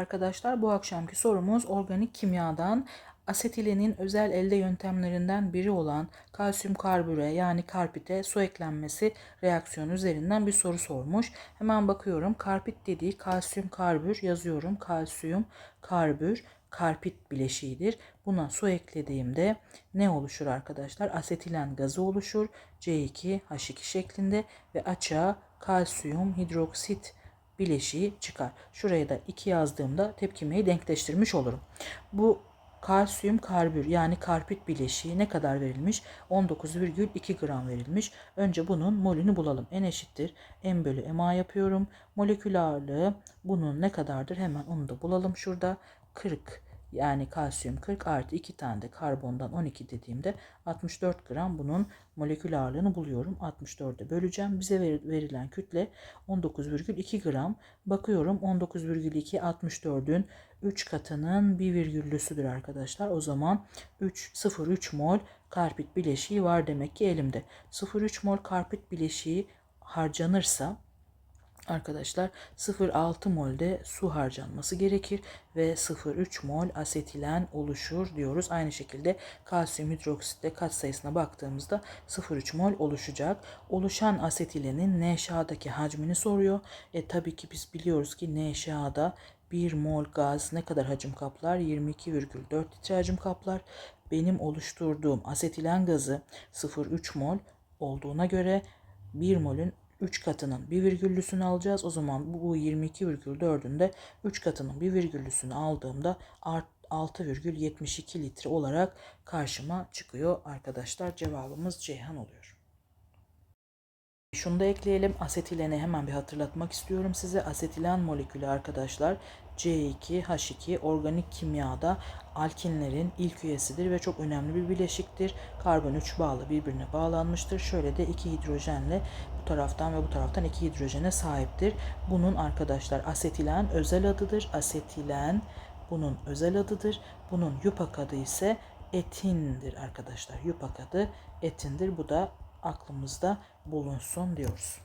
Arkadaşlar bu akşamki sorumuz organik kimyadan asetilenin özel elde yöntemlerinden biri olan kalsiyum karbüre yani karpite su eklenmesi reaksiyonu üzerinden bir soru sormuş. Hemen bakıyorum. Karpit dediği kalsiyum karbür yazıyorum. Kalsiyum karbür karpit bileşiğidir. Buna su eklediğimde ne oluşur arkadaşlar? Asetilen gazı oluşur. C2H2 şeklinde ve açığa kalsiyum hidroksit bileşiği çıkar. Şuraya da 2 yazdığımda tepkimeyi denkleştirmiş olurum. Bu kalsiyum karbür yani karpit bileşiği ne kadar verilmiş? 19,2 gram verilmiş. Önce bunun molünü bulalım. N eşittir. M bölü MA yapıyorum. Molekül ağırlığı bunun ne kadardır? Hemen onu da bulalım şurada. 40 yani kalsiyum 40 artı 2 tane de karbondan 12 dediğimde 64 gram bunun molekül ağırlığını buluyorum. 64'e böleceğim. Bize verilen kütle 19,2 gram. Bakıyorum 19,2 64'ün 3 katının bir virgüllüsüdür arkadaşlar. O zaman 3 0,3 mol karpit bileşiği var demek ki elimde. 0,3 mol karpit bileşiği harcanırsa arkadaşlar 0,6 molde su harcanması gerekir ve 0,3 mol asetilen oluşur diyoruz. Aynı şekilde kalsiyum hidroksitte kat sayısına baktığımızda 0,3 mol oluşacak. Oluşan asetilenin NaH'daki hacmini soruyor. E tabii ki biz biliyoruz ki NaH'da 1 mol gaz ne kadar hacim kaplar? 22,4 litre hacim kaplar. Benim oluşturduğum asetilen gazı 0,3 mol olduğuna göre 1 molün 3 katının bir virgüllüsünü alacağız. O zaman bu 22,4'ün de 3 katının bir virgüllüsünü aldığımda 6,72 litre olarak karşıma çıkıyor arkadaşlar. Cevabımız Ceyhan oluyor. Şunu da ekleyelim. Asetileni hemen bir hatırlatmak istiyorum size. Asetilen molekülü arkadaşlar C2H2 organik kimyada alkinlerin ilk üyesidir ve çok önemli bir bileşiktir. Karbon 3 bağlı birbirine bağlanmıştır. Şöyle de iki hidrojenle bu taraftan ve bu taraftan iki hidrojene sahiptir. Bunun arkadaşlar asetilen özel adıdır. Asetilen bunun özel adıdır. Bunun yupak adı ise etindir arkadaşlar. Yupak adı etindir. Bu da aklımızda bulunsun diyoruz.